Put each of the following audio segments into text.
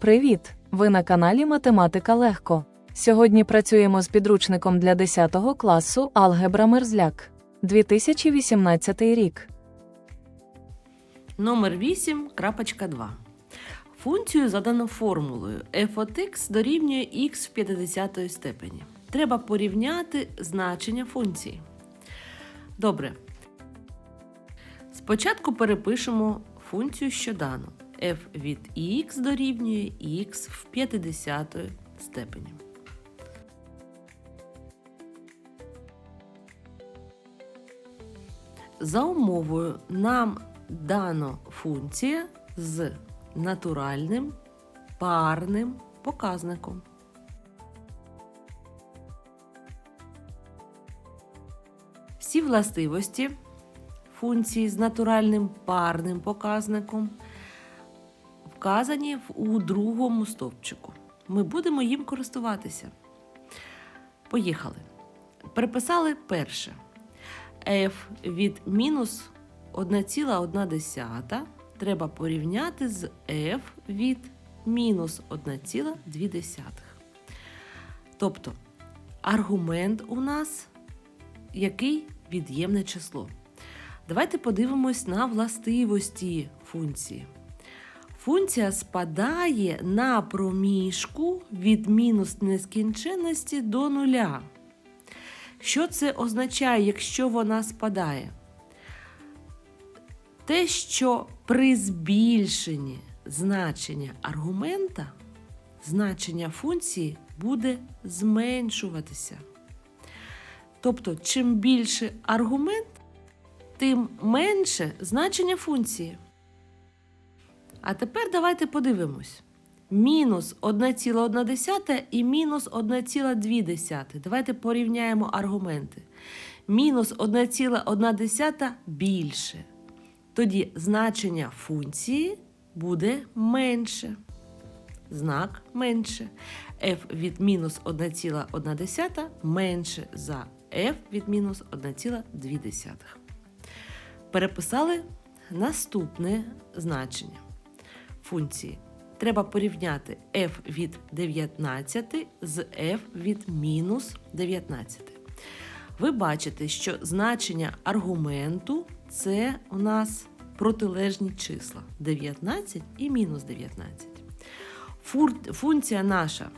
Привіт! Ви на каналі Математика Легко. Сьогодні працюємо з підручником для 10 класу Алгебра Мерзляк 2018 рік. Номер 8.2. Функцію задано формулою f от x дорівнює x в 50 степені. Треба порівняти значення функції. Добре. Спочатку перепишемо функцію, що дано. F від x дорівнює x в 50 степені. За умовою нам дано функція з натуральним парним показником. Всі властивості функції з натуральним парним показником вказані у другому стовпчику. Ми будемо їм користуватися. Поїхали. Переписали перше f від мінус 1,1 треба порівняти з f від мінус 1,2. Тобто аргумент у нас який від'ємне число. Давайте подивимось на властивості функції. Функція спадає на проміжку від мінус нескінченності до нуля. Що це означає, якщо вона спадає? Те, що при збільшенні значення аргумента, значення функції буде зменшуватися. Тобто, чим більше аргумент, тим менше значення функції. А тепер давайте подивимось. Мінус 1,1 і мінус 1,2. Давайте порівняємо аргументи. Мінус 1,1 більше. Тоді значення функції буде менше. Знак менше. f від мінус 1,1 менше за f від мінус 1,2. Переписали наступне значення функції. Треба порівняти f від 19 з f від мінус 19. Ви бачите, що значення аргументу це у нас протилежні числа 19 і мінус 19. Фур- Функція наша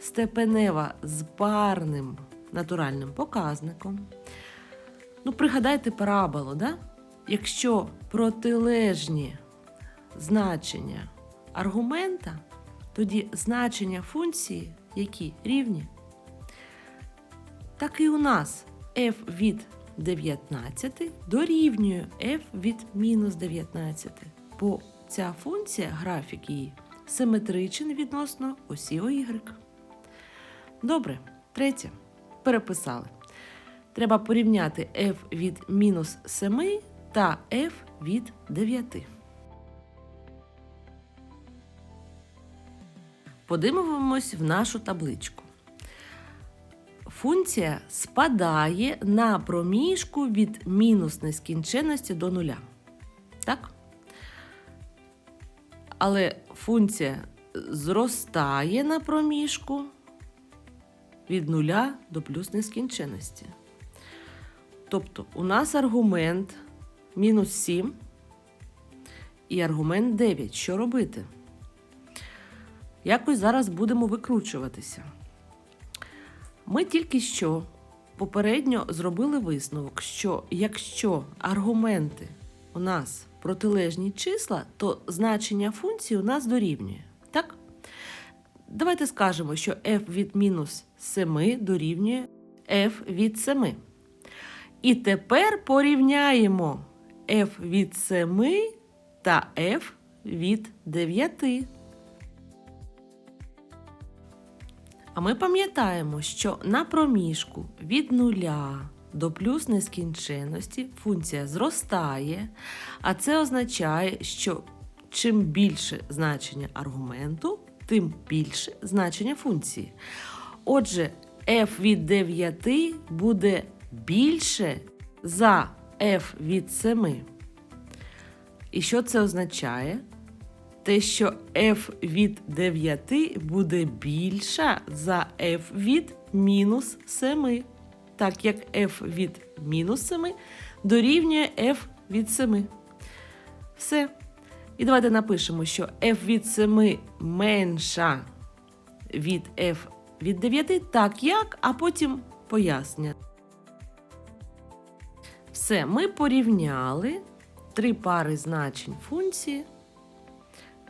степенева з парним натуральним показником. Ну, пригадайте параболу, да? якщо протилежні значення аргумента, тоді значення функції, які рівні, так і у нас f від 19 дорівнює f від мінус 19. Бо ця функція, графік її, симетричен відносно осі y. Добре, третє. Переписали. Треба порівняти f від мінус 7 та f від 9. Подивимось в нашу табличку. Функція спадає на проміжку від мінус нескінченності до нуля. Так? Але функція зростає на проміжку від нуля до плюс нескінченності. Тобто у нас аргумент мінус 7 і аргумент 9. Що робити? Якось зараз будемо викручуватися. Ми тільки що попередньо зробили висновок, що якщо аргументи у нас протилежні числа, то значення функції у нас дорівнює. Так? Давайте скажемо, що f від мінус 7 дорівнює f від 7. І тепер порівняємо f від 7 та f від 9. А ми пам'ятаємо, що на проміжку від нуля до плюс нескінченності функція зростає, а це означає, що чим більше значення аргументу, тим більше значення функції. Отже, f від 9 буде більше за f від 7. І що це означає? Те, що f від 9 буде більша за f від мінус 7, так як f від мінус 7 дорівнює f від 7. Все. І давайте напишемо, що f від 7 менша від f від 9, так як, а потім пояснення. Все, ми порівняли три пари значень функції.